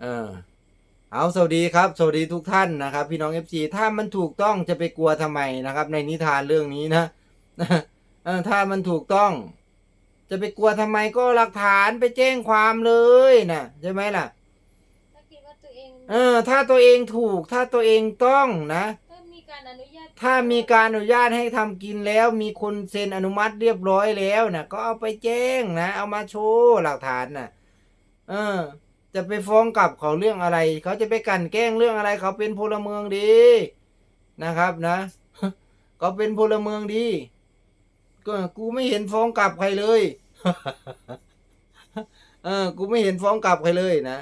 เออ เอาสวัสดีครับสวัสดีทุกท่านนะครับ พี่น้องเอฟซีถ้ามันถูกต้องจะไปกลัวทำไมนะครับ ในนิทานเรื่องนี้นะเออถ้ามันถูกต้อง จะไปกลัวทำไมก็หลักฐานไปแจ้งความเลยนะใช่ไหมล่ะถ้าคิดว่าตัวเองเออ ถ้าตัวเองถูก ถ้าตัวเองต้องนะถ้ามีการอนุญาตถ้ามีการอนุญาตให้ทำกินแล้ว มีคนเซ็นอนุมัติเรียบร้อยแล้วนะก็เอาไปแจ้งนะ เอามาโชว์หลักฐานนะเออ จะไปฟ้องกลับเขาเรื่องอะไร เขาจะไปกั่นแกล้งเรื่องอะไร เขาเป็นพลเมืองดีนะครับนะเขาเป็นพลเมืองดีก็กูไม่เห็นฟ้องกลับใครเลยเออ กูไม่เห็นฟ้องกลับใครเลยนะ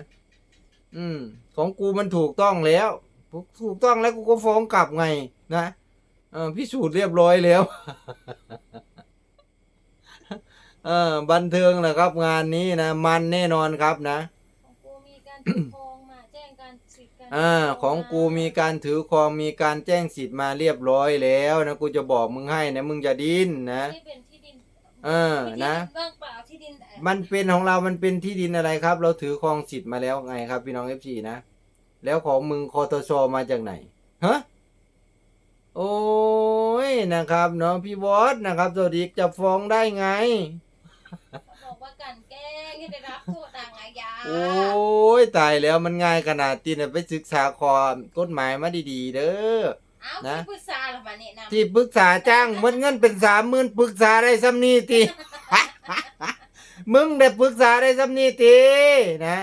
อืม ของกูมันถูกต้องแล้วถูกต้องแล้วกูก็ฟ้องกลับไง นะเออพิสูจน์เรียบร้อยแล้วเออบันเทิงนะครับ งานนี้นะมันแน่นอนครับนะ ครองมาแจ้งการสิทธิ์การอ่าของกูมีการถือครองมีการแจ้งสิทธิ์มาเรียบร้อยแล้วนะกูจะบอกมึงให้นะมึงจะดิ้นนะ ที่เป็นที่ดินเออที่ดินะ ว่างเปล่าที่ดินเอ่อมันเป็นของเรามันเป็นที่ดินอะไรครับ เราถือครองสิทธิ์มาแล้วไงครับ พี่น้องเอฟซีนะ แล้วของมึงคอตชมาจากไหน ฮะ โอ้ยนะครับเนาะพี่วอสนะครับสวัสดีจะฟ้องได้ไงเขาบอก ว่าการแกล้งให้ได้รับโทษทางอาญาโอ้ยตายแล้วมันง่ายขนาดที่เนี่ยไปศึกษาคอกฎหมายมาดีๆ เด้อ เอ้านะ ที่ปรึกษาเหรอมาแนะนำที่ปรึกษาจ้างมันเงินเป็นสามหมื่นปรึกษาได้ซ้ำนี่ตีมึงได้ปรึกษาได้ซ้ำนี่ตีนะ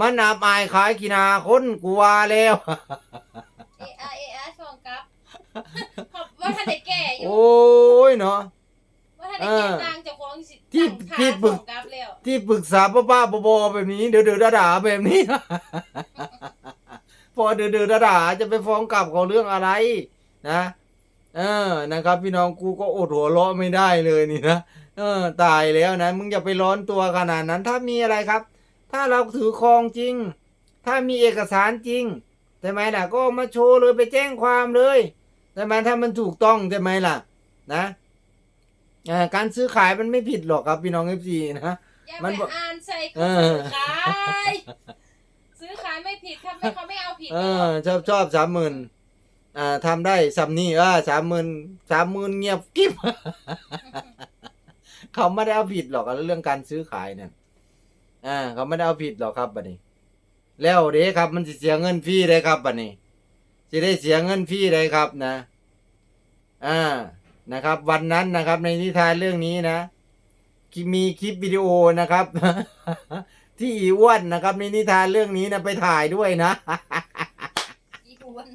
มันอับอายขายกีนาคนกูว่าแล้ว เอไอเอไอฟ้องกลับเขาว่าท่านได้แก้อยู่โอ้ยเนาะว่าท่าน ได้แก้ต่างเจ้าของสิที่ที่ปรึก กลับแล้วที่ปรึกษาบ้าๆบอๆแบบนี้ เดือดๆด่าๆแบบนี้ พอเดือดๆด่าๆจะไปฟ้องกลับเขาเรื่องอะไร นะเออนะครับ พี่น้องกูก็อดหัวเราะไม่ได้เลยนี่นะเออ ตายแล้วนะมึงอย่าไปร้อนตัวขนาดนั้น ถ้ามีอะไรครับ ถ้าเราถือครองจริง ถ้ามีเอกสารจริงใช่ไหมล่ะ ก็เอามาโชว์เลยไปแจ้งความเลยใช่ไหมถ้ามันถูกต้องใช่ไหมล่ะ นะ อ่าการซื้อขายมันไม่ผิดหรอกครับพี่น้องเอฟซีนะ อย่ามันไปบอก อ่านใส่เอเขาอซื้อขายซื้อขายไม่ผิดครับไม่เขาไม่เอาผิดเอหรออกชอบชอบสามหมื่นอ่าทำได้สามนี่เออสามหมื่นสามหมื่นเงียบกิ๊บ เขาไม่ได้เอาผิดหรอกเรื่องการซื้อขายเนี่ยอ่า เขาไม่ได้เอาผิดหรอกครับบัดนี้ แล้วเด้ครับมันจะเสียเงินฟรีเลยครับบัดนี้จะได้เสียเงินฟรีเลยครับนะ อ่า นะครับ วันนั้นนะครับในนิทานเรื่องนี้นะมีคลิปวิดีโอนะครับ ที่อีอ้วนนะครับ ในนิทานเรื่องนี้นะไปถ่ายด้วยนะอีอ้วน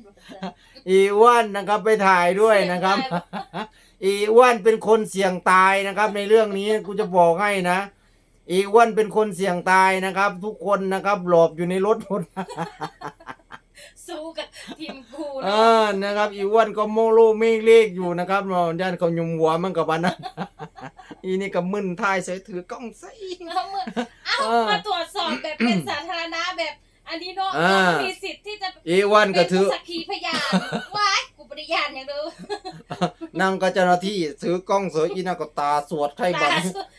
อีอ้วนนะครับไปถ่ายด้วยนะครับ อีอ้วนเป็นคนเสี่ยงตายนะครับ ในเรื่องนี้กูจะบอกให้นะ อีอ้วนเป็นคนเสี่ยงตายนะครับ ทุกคนนะครับหลบอยู่ในรถหมด สู้กับทีมกูเอเนาะอนะครับ อีอ้วนก็โมโลเมฆเลขอยู่นะครับเนาะย่านเขายุมหัวมันกับวันนั้นอีนี่ก็มึนทายใส่ถือกล้องใส่แล้วเมื่อเอ้าเออมาตรวจสอบแบบเป็นสาธารณะแบบ อันนี้เนาะอ่าเรามีสิทธิ์ที่จะอีอ้วนก็เป็นถือสักขีพยานว้ายกูปฏิญาณอย่างเดิมนั่งกับเจ้าหน้าที่ถือกล้องเสืออีน่าก็ตาสวดไข่บัง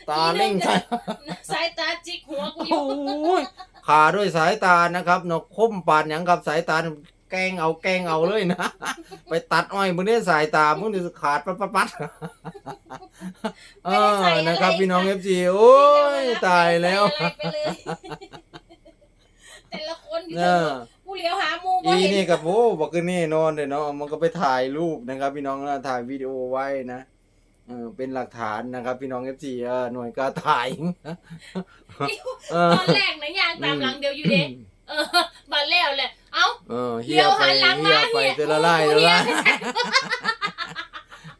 ตาเล่งใส่สายตาจิกหัวกูอโอยู่้ย ขาด้วยสายตานะครับเนาะคมปานหยังกับสายตาแกล้งเอาแกล้งเอาเลยนะ ไปตัดอ้อยมึงเนี่ยสายตามึงจะขาดปัดปัดปัดเออนะครับ พี่น้องเอฟซีโอ้ยตายแล้วใส่อะไรไปเลยแต่ละคนที่เอจะอกูเหลียวหาหมูบ่อีเห็นนี่กับโอ้บอกคือนี่นอนเลยเนาะมันก็ไปถ่ายรูปนะครับ พี่น้องนะถ่ายวิดีโอไว้นะ เออเป็นหลักฐานนะครับ พี่น้องเอฟซีเออหน่วยกล้าถ่ายเออตอนแรกนะยางตามหลังเดียวอยู่เด็กเออมาแล้วแหละเอ้าเออเฮีเลี้ยยวไปหันหลังเฮียมาไปเฮียเจอละไล่โอ้ละโหไล่เฮีย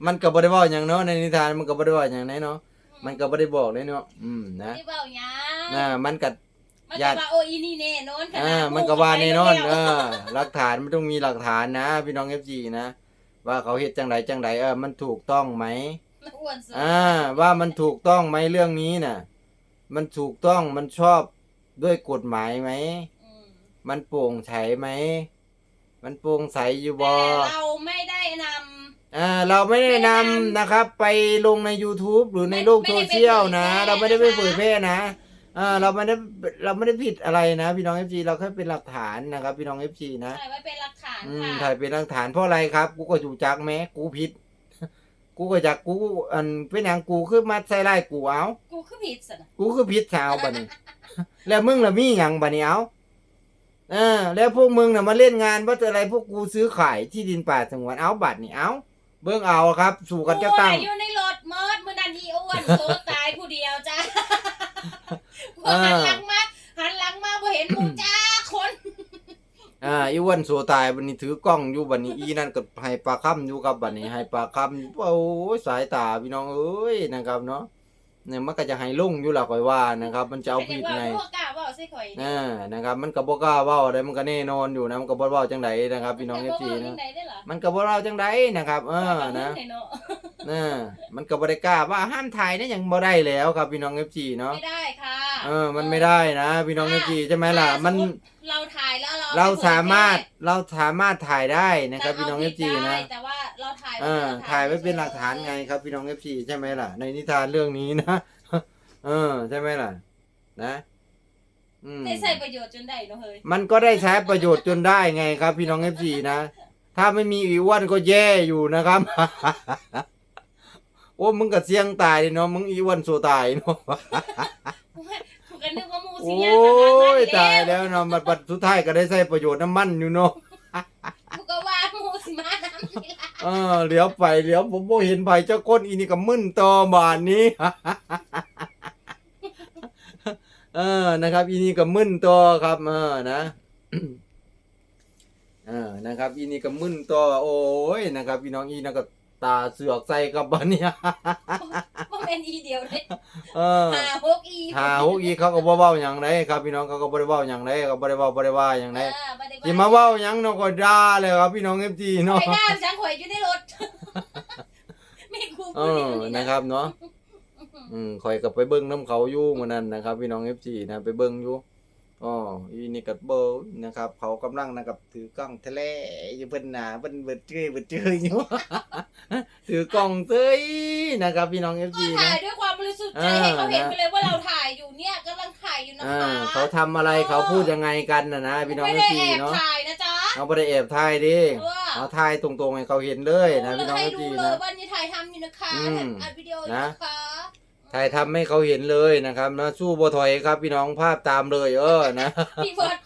มันก็บ่ได้บอกอย่างเนาะในนิทานมันก็บ่ได้บอกอย่างไหนเนาะมันก็บ่ได้บอกเลยเนาะอืมนะที่เบาหยังน่ะมันก็มันญาจะติว่าโออีนี่แน่นอนขอ่านาดมันก็ว่าแน่นอนหมู่เอเข้าอไปแล้วหลักฐานมันต้องมีหลักฐานนะ พี่น้อง FG นะว่าเขาเฮ็ดจังไดจังไดเออมันถูกต้องไหม อ้วนสุดอ่า ว่ามันถูกต้องไหมเรื่องนี้น่ะ มันถูกต้องมันชอบด้วยกฎหมายไหม อืมมันโปร่งใสไหม มันโปร่งใสอยู่บ่แต่เราไม่ได้นอ่า เราไม่ได้นำนะครับ ไปลงใน YouTube หรือในโลกไม่โซได้ไปเชียลนะเผยแพร่เราไม่ได้ไปนะคะเผยแพร่นะ อ่า เราไม่ได้เราไม่ได้ผิดอะไรนะ พี่น้องเอฟซีเราแค่เป็นหลักฐานนะครับ พี่น้องเอฟซีนะ ถ่ายไว้เป็นหลักฐานอืมค่ะถ่ายเป็นหลักฐานเพราะอะไรครับ กูก็อยู่จักแม้กูผิด กูก็จักกูอันเป็นอย่างกูคือมาใส่ไล่กูเอา กูคือผิดสินะกูคือผิดชาวบัดนี้ แล้วมึงล่ะมีหยังบัดนี้เอาเออ แล้วพวกมึงน่ะมาเล่นงานว่าอะไรพวกกูซื้อขายที่ดินป่าสงวนเอาบัตรนี่เอาเบิ่งเอาครับ สู่กันจะตั้งกูน่ะอยู่ในรถเมิดมือนันอีอ้วนโซตายผู้เดียวจ้าเออหันหลังมาหันหลังมาบ่เห็นหมูจ้าคน อ่าอีอ้วันสัวตายบัดนี้ถือกล้องอยู่บัดนี้อีนั่นก็ให้ปลาค่ำอยู่ครับบัดนี้ให้ปลาค่ำอยู่โอ้ยสายตาพี่น้องเอ้ยนะครับเนาะเนี่ยมันก็จะให้ลุ่งอยู่ล่ะข่อยว่านะครับ มันจะเอาผิดไงพวกกล้าว่าใส่ข่อยอ่านะครับ มันก็บ่กล้าเว้าได้มันก็แน่นอนอยู่นะมันก็บ่เว้าจังไดนะครับ พี่น้อง FC นะนะไหนได้เหรอมันก็บ่เว้าจังไดนะครับ เออนะเนาะเออมันก็บ่ได้กล้าว่าห้ามถ่ายได้ยังบ่ได้แล้วครับพี่น้อง FC เนาะไม่ได้ค่ะเออมันไม่ได้นะ พี่น้อง FC ใช่ไหมล่ะ มันเราถ่ายแล้วเราเราสามารถเราสามารถถ่ายได้นะครับพี่น้อง FC นะแต่ว่าเราถ่ายเออถ่ายไว้เป็นหลักฐานไงครับพี่น้อง FC ใช่ไหมล่ะ ในนิทานเรื่องนี้นะเออใช่ไหมล่ะ นะอืมได้ใส่ประโยชน์จนได้เนาะเฮ้ยมันก็ได้ใช้ประโยชน์จนได้ไงครับ พี่น้อง FC นะถ้าไม่มีอีอ้วนก็แย่อยู่นะครับโอ้มึงก็เสี่ยงตายดิเนาะมึงอีอ้วนโซตายเนาะกูก็นึกว่าหมูโอสิยาตา้มยตายแล้วเนาะมันปัดสุดท้ายก็ได้ใช้ประโยชน์น้ำมันอยู่เนาะกูก็ว่าหมูสิมาน้ำนี่ล่ะเออเลี้ยวไปเลี้ยวผมบ่เห็นไผเจ้าก้นอีนี่ก็มึนต่อบานนี้ เออนะครับ อีนี่ก็มึนต่อครับ เออนะ เออนะครับ อีนี่ก็มึนต่อโอ้ยนะครับพี่น้องอีนั่นก็ ตาเสือกใส่กับบันเนี่ยบ่เป็นอีเดียวเลยเออหาหกอีหาฮกอีเขาก็บ่เว้าหยังไดครับพี่น้องเขาก็บ่ได้เว้าหยังไดเขาบ่ได้เว้าบ่ได้ว่าหยังไดเออบ่ได้สิมาเว้าหยังเนาะก็ด่าเลยครับพี่น้อง FG เนาะไปด้ามฉันข่อยอยู่ในรถไม่กูเอพูดออย่างนี้นะนะครับเนาะอืมคอยกับไปเบิ้งน้ำเขาอยู่มื้อนั้นนะครับพี่น้อง FG นะไปเบิ้งอยู่ อ๋ออีนี่ก็เบิ่งนะครับ เขากำลังนะครับ ถือกล้องทะเลอยู่เพิ่นหน้าเพิ่นเบิดเจ้ยเบิดเจ้ยอยู่ถือกล้องเซ้ยนะครับ พี่น้อง FG ก็ถ่านะ ยด้วยความบริสุทธิ์ใจเออให้เขาเห็นนะไปเลยว่าเราถ่ายอยู่เนี่ยกำลังถ่ายอยู่นะอ่าคะเขาทำอะไรเขาพูดยังไงกันน่ะนะพี่น้องไม่ได้ FG แอบเนาะถ่ายนะจ๊ะ เอาบ่ได้แอบถ่ายดิเออ เอาถ่ายตรงๆให้เขาเห็นเลยนะรู้พี่น้องให้ FG ดูเลนะ ยว่านี่ถ่ายทำอยู่นะคะอืมถ่ายอัดวิดีโออยู่นะ นะคะ ถ่ายทำให้เขาเห็นเลยนะครับนะสู้บ่ถอยครับพี่น้องภาพตามเลยเออนะ พี่เฟิร์ส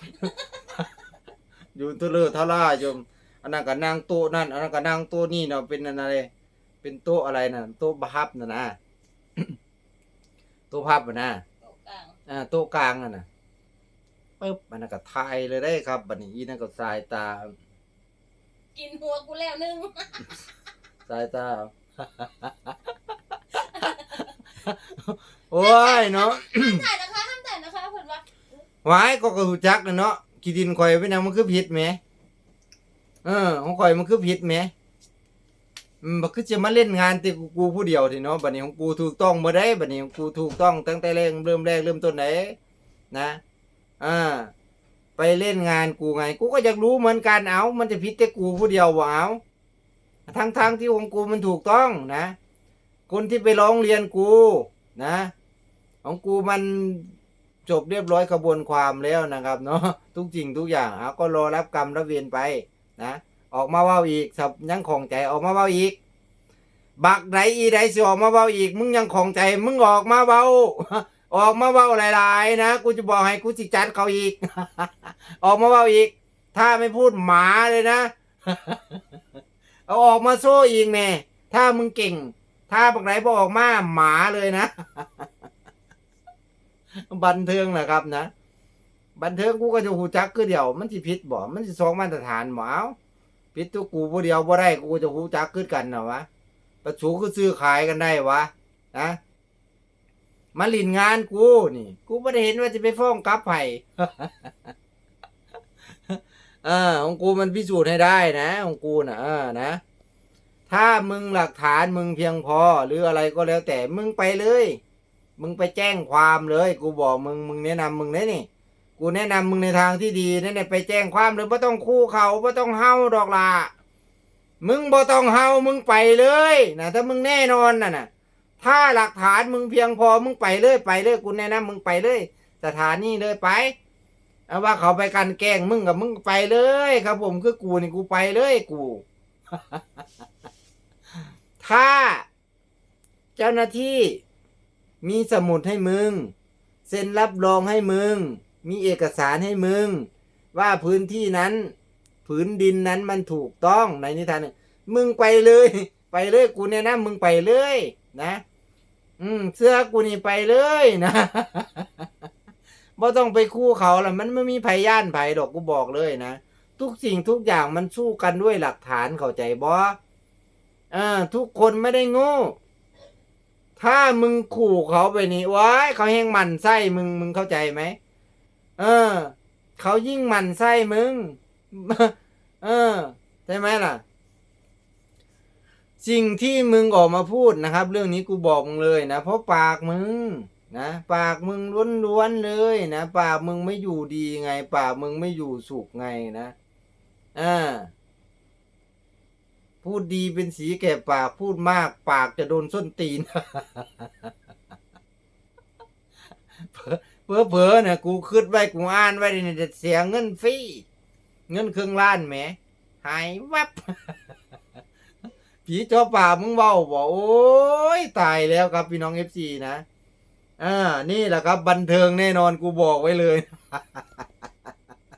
อยู่ทุเรศทล่าจมอันนั้นก็นั่งโต๊ะนั่นอันนั้นก็นั่งโต๊ะนี่เนาะเป็นอะไรเป็นโต๊ะอะไรน่ะโต๊ะพับน่ะนะโต๊ะพับอะนะตรงกลางอ่าโต๊ะกลางอะนะปึ๊บอันนั้นก็ถ่ายเลยได้ครับบัดนี้อีนั่นก็สายตา กินหัวกูแล้วนึงสายตา โอ้ยเนาะถ่ายนะคะห้ามถ่ายนะคะเพื่อนว่าหวายก็กระหูจักนะเนาะขี้ดินข่อยเป็นหยังมันคือผิดไหมเออของข่อยมันคือผิดไหมอืมบักคือจะมาเล่นงานแต่กูกูผู้เดียวทีเนาะบัดนี้ของกูถูกต้องบ่ได้บัดนี้ของกูถูกต้องตั้งแต่แรกเริ่มแรกเริ่มต้นไหนนะอ่าไปเล่นงานกูไง กูก็อยากรู้เหมือนกันเอา มันจะผิดแต่กูผู้เดียวบ่เอาทั้งทางๆที่ของกูมันถูกต้องนะ คนที่ไปร้องเรียนกูนะ ของกูมันจบเรียบร้อยกระบวนความแล้วนะครับเนาะทุกสิ่งทุกอย่างเอาก็รอรับกรรมรับเวรไปนะออกมาเว้าอีกสับยังของใจออกมาเว้าอีก บักไหนอีใดสิออกมาเว้าอีก มึงยังของใจ มึงออกมาเว้าออกมาเว้าหลาย ๆ นะกูจะบอกให้กูสิจัดเขาอีก ออกมาเว้าอีก ถ้าไม่พูดหมาเลยนะ เอาออกมาโซ่อีกแน่ถ้ามึงเก่ง ถ้าบักไหนบอออกมาหมาเลยนะ บันเทิงแหละครับนะ บันเทิงกูก็จะหูจักคือเดียว มันสิผิดบ่มันสิสองมาตรฐานบ่เอาผิดตัวกูผู้เดียวบ่ได้กูจะหูจักคือกันนะวะประสูคือซื้อขายกันได้วะนะมาหลินงานกูนี่ กูไม่ได้เห็นว่าจะไปฟ้องกับไผ่เออของกูมันพิสูจน์ให้ได้นะ ของกูนะเออนะ ถ้ามึงหลักฐานมึงเพียงพอ หรืออะไรก็แล้วแต่มึงไปเลย มึงไปแจ้งความเลย กูบอกมึงมึงแนะนำมึงเลยนี่ กูแนะนำมึงในทางที่ดีนั่นแหละไปแจ้งความเลยไม่ต้องคู่เขาไม่ต้องเฮาดอกละมึงบ่ต้องเฮามึงไปเลยนะถ้ามึงแน่นอนน่ะนะถ้าหลักฐานมึงเพียงพอมึงไปเลยไปเลยกูแนะนำมึงไปเลย สถานีเลยไปเอาว่าเขาไปกันแกล้งมึงกับมึงไปเลยครับ ผมคือกูนี่กูไปเลยกู ถ้า เจ้าหน้าที่มีสมุดให้มึง เซ็นรับรองให้มึง มีเอกสารให้มึง ว่าพื้นที่นั้น ผืนดินนั้นมันถูกต้องในนิทานมึงไปเลย ไปเลยกูเนี่ยนะมึงไปเลยนะ อืม เสื้อกูนี่ไปเลยนะบ่ต้องไปคู่เขาละมันไม่มีภัยย่านภัยดอกกูบอกเลยนะ ทุกสิ่งทุกอย่างมันสู้กันด้วยหลักฐานเข้าใจบ่ อ่า ทุกคนไม่ได้โง่ ถ้ามึงขู่เขาไปนี่ว้ายเขาแห้งมันไส้มึงมึงเข้าใจไหมเออ เขายิ่งมันไส้มึง เออใช่ไหมล่ะ สิ่งที่มึงออกมาพูดนะครับ เรื่องนี้กูบอกมึงเลยนะเพราะปากมึงนะปากมึงล้วนๆเลยนะปากมึงไม่อยู่ดีไง ปากมึงไม่อยู่สุขไงนะอ่า พูดดีเป็นสีแก่ปากพูดมากปากจะโดนส้นตีนเพอเพอๆนะกูคิดไว้กูอ่านไว้เนี่ยเสียเงินฟรีเงินครึ่งล้านแหมหายวับผีจอป่ามึงเบาบอกโอ้ยตายแล้วครับพี่น้องเอฟซีนะอ่านี่แหละครับ บันเทิงแน่นอนกูบอกไว้เลย